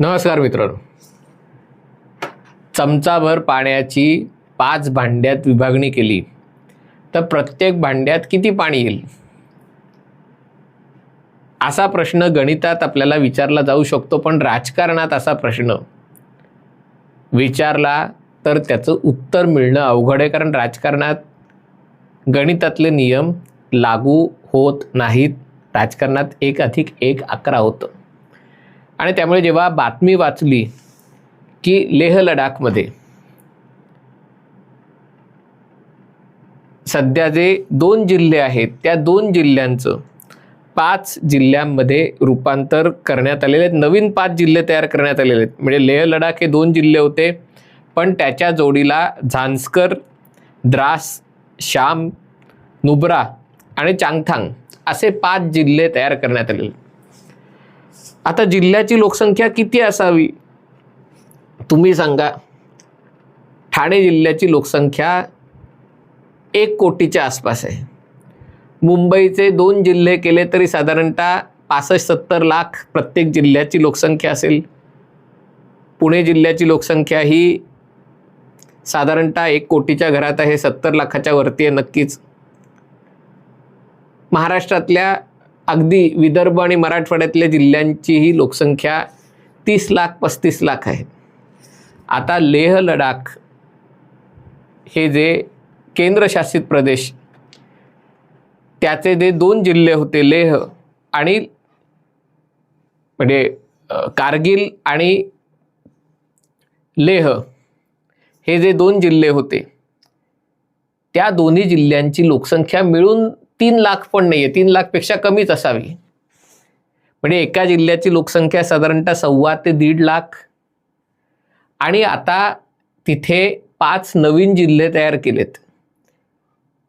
नमस्कार मित्रांनो. चमचाभर पाण्याची पाच भांड्यात विभागणी केली. तर प्रत्येक भांड्यात किती पाणी येईल? असा प्रश्न गणितात आपल्याला विचारला जाऊ शकतो पण राजकारणात असा प्रश्न विचारला तर त्याचं उत्तर मिळणं अवघड आहे. कारण राजकारणात गणितातले नियम लागू होत नाहीत. राजकारणात एक अधिक एक अकरा होतं. आणि त्यामुळे जेव्हा बातमी वाचली की लेह लडाखमध्ये सध्या जे दोन जिल्हे आहेत त्या दोन जिल्ह्यांचं पाच जिल्ह्यांमध्ये रूपांतर करण्यात आलेले आहेत नवीन पाच जिल्हे तयार करण्यात आलेले आहेत. म्हणजे लेह लडाख हे दोन जिल्हे होते. पण त्याच्या जोडीला झांस्कर द्रास श्याम नुब्रा आणि चांगथांग असे पाच जिल्हे तयार करण्यात आलेले आहेत. आता जिल्ह्याची लोकसंख्या किती असावी? तुम्ही सांगा. ठाणे जिल्ह्याची लोकसंख्या एक कोटीच्या आसपास आहे. मुंबईचे दोन जिल्हे केले तरी साधारणतः पासष्ट सत्तर लाख प्रत्येक जिल्ह्याची लोकसंख्या असेल. पुणे जिल्ह्याची लोकसंख्या ही साधारणतः एक कोटीच्या घरात आहे सत्तर लाखाच्या वरती आहे नक्कीच. महाराष्ट्रातल्या अगदी विदर्भ आणि मराठवाड्यातल्या जिल्ह्यांचीही लोकसंख्या तीस लाख पस्तीस लाख आहे. आता लेह लडाख हे जे केंद्रशासित प्रदेश त्याचे जे दोन जिल्हे होते लेह आणि म्हणजे कारगिल आणि लेह हे जे दोन जिल्हे होते त्या दोन्ही जिल्ह्यांची लोकसंख्या मिळून तीन लाख पण नाही आहे तीन लाखपेक्षा कमीच असावी. म्हणजे एका जिल्ह्याची लोकसंख्या साधारणतः सव्वा ते दीड लाख. आणि आता तिथे पाच नवीन जिल्हे तयार केलेत.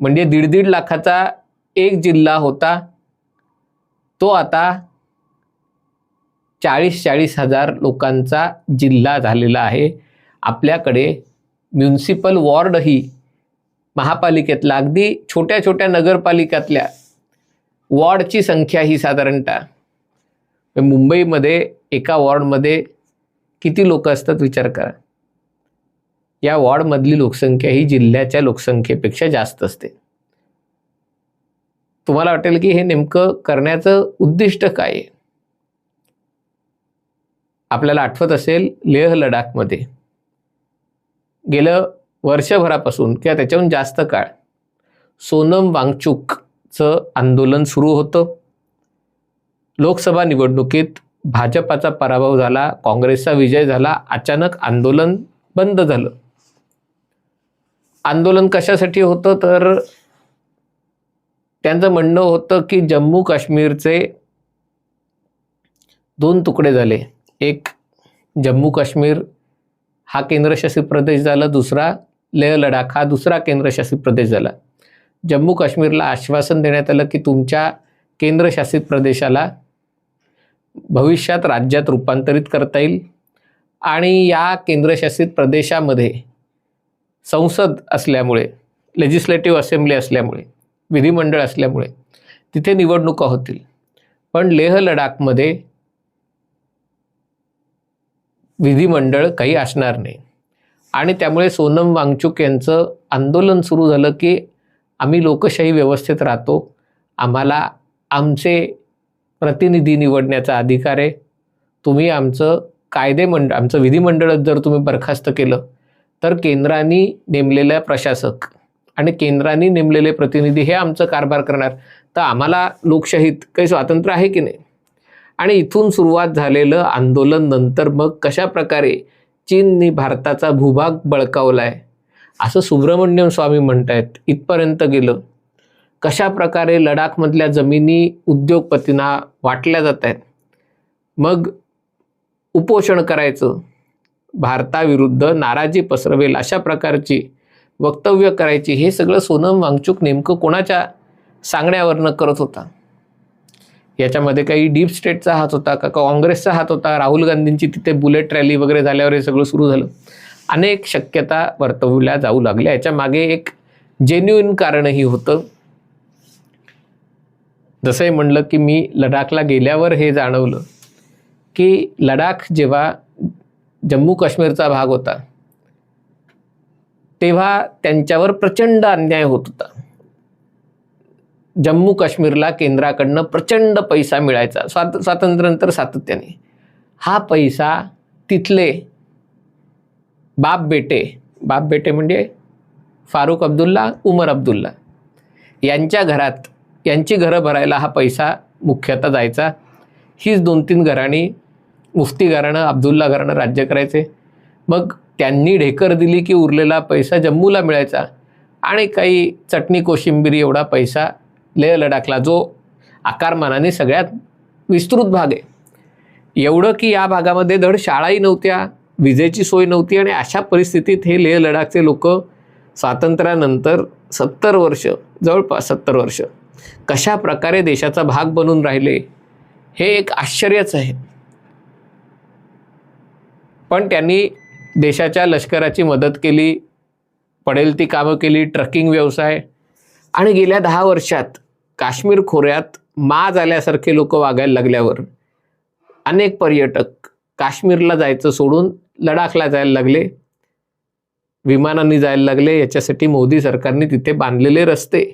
म्हणजे दीड दीड लाखाचा एक जिल्हा होता. तो आता चाळीस चाळीस हजार लोकांचा जिल्हा झालेला आहे. आपल्याकडे म्युन्सिपल वॉर्डही महापालिकेतला अगदी छोट्या छोट्या नगरपालिकातल्या वॉर्डची संख्या ही साधारणतः. मुंबईमध्ये एका वॉर्डमध्ये किती लोक असतात विचार करा. या वॉर्डमधली लोकसंख्या ही जिल्ह्याच्या लोकसंख्येपेक्षा जास्त असते. तुम्हाला वाटेल की हे नेमकं करण्याचं उद्दिष्ट काय आहे? आपल्याला आठवत असेल लेह लडाखमध्ये गेलं वर्षभरापासून किंवा त्याच्याहून जास्त काळ सोनम वांगचुकचं आंदोलन सुरू होतं. लोकसभा निवडणुकीत भाजपाचा पराभव झाला काँग्रेसचा विजय झाला अचानक आंदोलन बंद झालं. आंदोलन कशासाठी होतं? तर त्यांचं म्हणणं होतं की जम्मू काश्मीरचे दोन तुकडे झाले. एक जम्मू काश्मीर हा केंद्रशासित प्रदेश झाला दुसरा लेह लडाख हा दुसरा केंद्रशासित प्रदेश झाला. जम्मू काश्मीरला आश्वासन देण्यात आलं की तुमच्या केंद्रशासित प्रदेशाला भविष्यात राज्यात रूपांतरित करता येईल आणि या केंद्रशासित प्रदेशामध्ये संसद असल्यामुळे लेजिस्लेटिव्ह असेंब्ली असल्यामुळे विधिमंडळ असल्यामुळे तिथे निवडणुका होतील. पण लेह लडाखमध्ये विधिमंडळ काही असणार नाही. आणि त्यामुळे सोनम वांगचुक यांचं आंदोलन सुरू झालं की आम्ही लोकशाही व्यवस्थेत राहतो. आम्हाला आमचे प्रतिनिधी निवडण्याचा अधिकार आहे. तुम्ही आमचं कायदेमंडळ आमचं विधिमंडळच जर तुम्ही बरखास्त केलं तर केंद्राने नेमलेल्या प्रशासक आणि केंद्राने नेमलेले प्रतिनिधी हे आमचं कारभार करणार. तर आम्हाला लोकशाहीत काही स्वातंत्र्य आहे की नाही? आणि इथून सुरुवात झालेलं आंदोलन नंतर मग कशा प्रकारे चीनने भारताचा भूभाग बळकावला आहे असं सुब्रमण्यम स्वामी म्हणत आहेत इथपर्यंत गेलं. कशा प्रकारे लडाखमधल्या जमिनी उद्योगपतींना वाटल्या जात आहेत मग उपोषण करायचं. भारताविरुद्ध नाराजी पसरवेल अशा प्रकारची वक्तव्य करायची हे सगळं सोनम वांगचूक नेमकं कोणाच्या सांगण्यावरनं करत होता? याच्यामध्ये काही डीप स्टेटचा हात होता का काँग्रेसचा हात होता राहुल गांधींची तिथे बुलेट रॅली वगैरे झाल्यावर हे सगळं सुरू झालं. अनेक शक्यता वर्तवल्या जाऊ लागल्या. याच्या मागे एक जेन्युइन कारणही होतं. जसंही म्हणलं की मी लडाखला गेल्यावर हे जाणवलं की लडाख जेव्हा जम्मू काश्मीरचा भाग होता तेव्हा त्यांच्यावर प्रचंड अन्याय होत होता. जम्मू काश्मीरला केंद्राकडनं प्रचंड पैसा मिळायचा. स्वात स्वातंत्र्यानंतर सातत्याने. हा पैसा तिथले बाप बेटे बाप बेटे म्हणजे फारुख अब्दुल्ला उमर अब्दुल्ला यांच्या घरात यांची घरं भरायला हा पैसा मुख्यतः जायचा. हीच दोन तीन घराणी मुफ्ती घराणं अब्दुल्ला घराणं राज्य करायचे. मग त्यांनी ढेकर दिली की उरलेला पैसा जम्मूला मिळायचा. आणि काही चटणी कोशिंबीर एवढा पैसा लेह लडाखला जो आकारमानाने सगळ्यात विस्तृत भाग आहे. एवढं की या भागामध्ये धड शाळाही नव्हत्या विजेची सोय नव्हती आणि अशा परिस्थितीत हे लेह लडाखचे लोक स्वातंत्र्यानंतर सत्तर वर्ष जवळपास सत्तर वर्ष कशा प्रकारे देशाचा भाग बनून राहिले हे एक आश्चर्यच आहे. पण त्यांनी देशाच्या लष्कराची मदत केली पडेल ती कामं केली ट्रकिंग व्यवसाय आणि गेल्या दहा वर्षात काश्मीर खोऱ्यात माज आल्यासारखे लोक वागायला लागल्यावर अनेक पर्यटक काश्मीरला जायचं सोडून लडाखला जायला लागले. विमानांनी जायला लागले. याच्यासाठी मोदी सरकारने तिथे बांधलेले रस्ते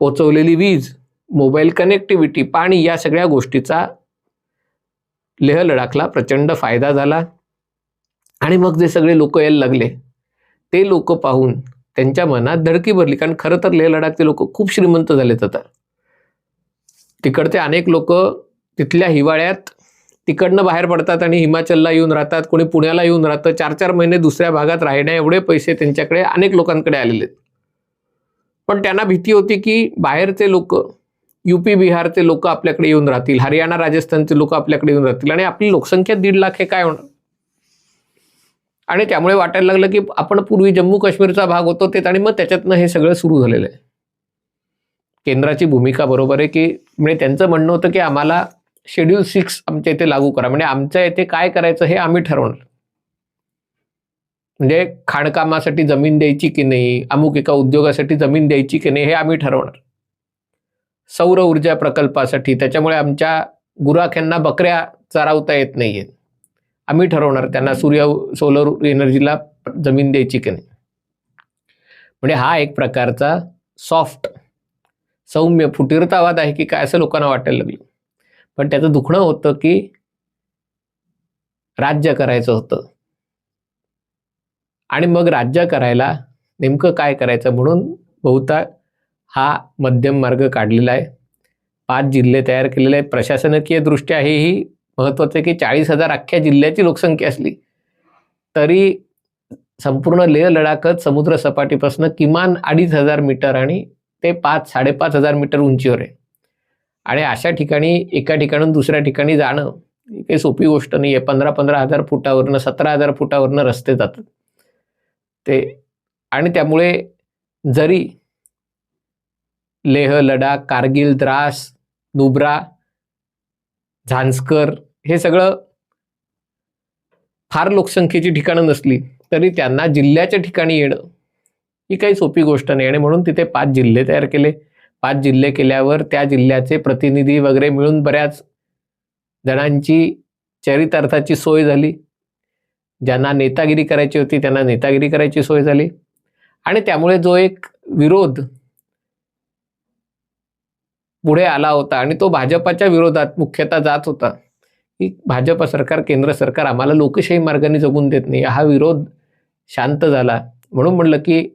पोचवलेली वीज मोबाईल कनेक्टिव्हिटी पाणी या सगळ्या गोष्टीचा लेह लडाखला प्रचंड फायदा झाला. आणि मग जे सगळे लोक यायला लागले ते लोक पाहून त्यांच्या मनात धडकी भरली. कारण खरं तर लेह लडाखचे लोक खूप श्रीमंत झालेत आता. तिकडचे अनेक लोक तिथल्या हिवाळ्यात तिकडनं बाहेर पडतात आणि हिमाचलला येऊन राहतात कोणी पुण्याला येऊन राहतं. चार चार महिने दुसऱ्या भागात राहण्या एवढे पैसे त्यांच्याकडे अनेक लोकांकडे आलेले आहेत. पण त्यांना भीती होती की बाहेरचे लोक युपी बिहारचे लोक आपल्याकडे येऊन राहतील हरियाणा राजस्थानचे लोक आपल्याकडे येऊन राहतील आणि आपली लोकसंख्या दीड लाख हे काय होणार? आणि त्यामुळे वाटायला लागलं की आपण पूर्वी जम्मू काश्मीरचा भाग होतो तेच आणि मग त्याच्यातनं हे सगळं सुरू झालेलं आहे. केंद्राची भूमिका बरोबर आहे की म्हणजे त्यांचं म्हणणं होतं की आम्हाला शेड्यूल सिक्स आमच्या इथे लागू करा. म्हणजे आमच्या इथे काय करायचं हे आम्ही ठरवणार. म्हणजे खाणकामासाठी जमीन द्यायची की नाही अमुक एका उद्योगासाठी जमीन द्यायची की नाही हे आम्ही ठरवणार. सौर ऊर्जा प्रकल्पासाठी. त्याच्यामुळे आमच्या गुराख्यांना बकऱ्या चरावता येत नाहीयेत. आम्ही ठरवणार त्यांना सूर्य सोलर एनर्जीला जमीन द्यायची की नाही. म्हणजे हा एक प्रकारचा सॉफ्ट सौम्य फुटीरतावाद आहे की काय असं लोकांना वाटायला लागलं. पण त्याचं दुखणं होतं की राज्य करायचं होतं. आणि मग राज्य करायला नेमकं काय करायचं म्हणून बहुता हा मध्यम मार्ग काढलेला आहे. पाच जिल्हे तयार केलेले आहेत. प्रशासनकीय दृष्ट्या हेही महत्त्वाचं आहे की चाळीस हजार अख्ख्या जिल्ह्याची लोकसंख्या असली तरी संपूर्ण लेह लडाखच समुद्र सपाटीपासून किमान अडीच हजार मीटर आणि ते पाच साडेपाच हजार मीटर उंचीवर आहे. आणि अशा ठिकाणी एका ठिकाणून दुसऱ्या ठिकाणी जाणं ही काही सोपी गोष्ट नाही आहे पंधरा पंधरा हजार फुटावरनं सतरा हजार फुटावरनं रस्ते जातात. ते आणि त्यामुळे जरी लेह लडाख कारगिल द्रास नुब्रा झांस्कर हे सगळं फार लोकसंख्येची ठिकाणं नसली तरी त्यांना जिल्ह्याच्या ठिकाणी येणं ही काही सोपी गोष्ट नाही. आणि म्हणून तिथे पाच जिल्हे तयार केले. पाच जिल्हे केल्यावर त्या जिल्ह्याचे प्रतिनिधी वगैरे मिळून बऱ्याच जणांची चरितार्थाची सोय झाली. ज्यांना नेतागिरी करायची होती त्यांना नेतागिरी करायची सोय झाली. आणि त्यामुळे जो एक विरोध पुढे आला होता आणि तो भाजपाच्या विरोधात मुख्यतः जात होता. की भाजप सरकार केंद्र सरकार आम्हाला लोकशाही मार्गाने जगून देत नाही. हा विरोध शांत झाला. म्हणून म्हणलं की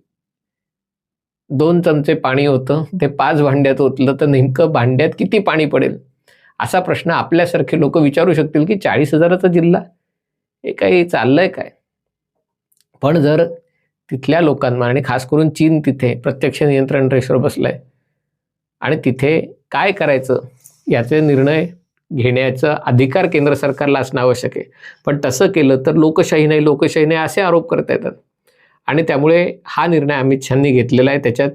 दोन चमचे पाणी होतं ते पाच भांड्यात ओतलं तर नेमकं भांड्यात किती पाणी पडेल? असा प्रश्न आपल्यासारखे लोक विचारू शकतील की चाळीस हजाराचा जिल्हा? हे काही चाललंय काय? पण जर तिथल्या लोकांना आणि खास करून चीन तिथे प्रत्यक्ष नियंत्रण रेषेवर बसलंय आणि तिथे काय करायचं याचे निर्णय घेण्याचा अधिकार केंद्र सरकारला असणं आवश्यक आहे. पण तसं केलं तर लोकशाही नाही लोकशाही नाही असे आरोप करता येतात. आणि त्यामुळे हा निर्णय अमित शहानी घेतलेला आहे. त्याच्यात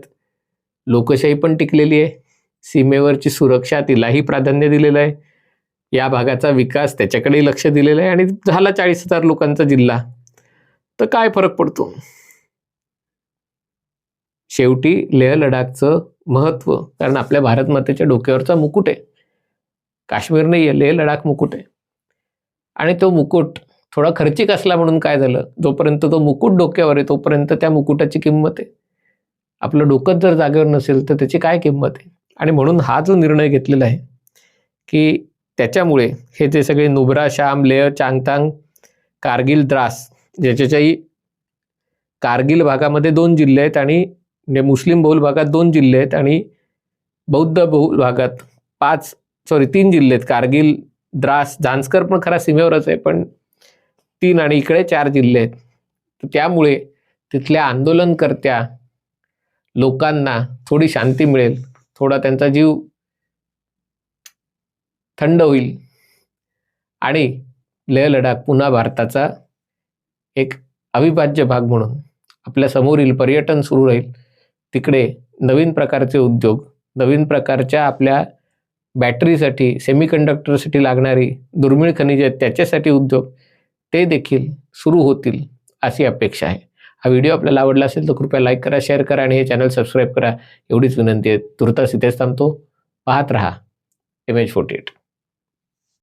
लोकशाही पण टिकलेली आहे. सीमेवरची सुरक्षा तिलाही प्राधान्य दिलेलं आहे. या भागाचा विकास त्याच्याकडेही लक्ष दिलेलं आहे. आणि झाला चाळीस हजार लोकांचा जिल्हा. तर काय फरक पडतो? शेवटी लेह लडाखचं महत्त्व कारण आपल्या भारतमातेच्या डोक्यावरचा मुकुट आहे. काश्मीर नाही आहे लेह लडाख मुकुट आहे. आणि तो मुकुट थोडा खर्चिक असला म्हणून काय झालं? जोपर्यंत तो मुकुट डोक्यावर आहे तोपर्यंत त्या मुकुटाची किंमत आहे. आपलं डोकं जर जागेवर नसेल तर त्याची काय किंमत आहे? आणि म्हणून हा जो निर्णय घेतलेला आहे की त्याच्यामुळे हे जे सगळे नुब्रा श्याम लेह चांगतांग कारगिल द्रास ज्याच्याच्याही कारगिल भागामध्ये दोन जिल्हे आहेत आणि म्हणजे मुस्लिम बहुल भागात दोन जिल्हे आहेत आणि बौद्ध बहुल भागात पाच सॉरी तीन जिल्हे आहेत. कारगिल द्रास झांस्कर पण खरा सीमेवरच आहे पण तीन आणि इकडे चार जिल्हे आहेत. तर त्यामुळे तिथल्या आंदोलनकर्त्या लोकांना थोडी शांती मिळेल. थोडा त्यांचा जीव थंड होईल. आणि लेह लडाख पुन्हा भारताचा एक अविभाज्य भाग म्हणून आपल्या समोरील पर्यटन सुरू राहील. तिकडे नवीन प्रकारचे उद्योग नवीन प्रकारच्या आपल्या बॅटरीसाठी सेमीकंडक्टरसाठी लागणारी दुर्मिळ खनिजे आहेत त्याच्यासाठी उद्योग ते देखील सुरू होतील अशी अपेक्षा आहे. हा व्हिडिओ आपल्याला आवडला असेल तर कृपया लाईक करा शेअर करा आणि हे चॅनल सबस्क्राईब करा. एवढीच विनंती आहे. तुर्तास इथेच थांबतो. पाहत रहा. M H forty eight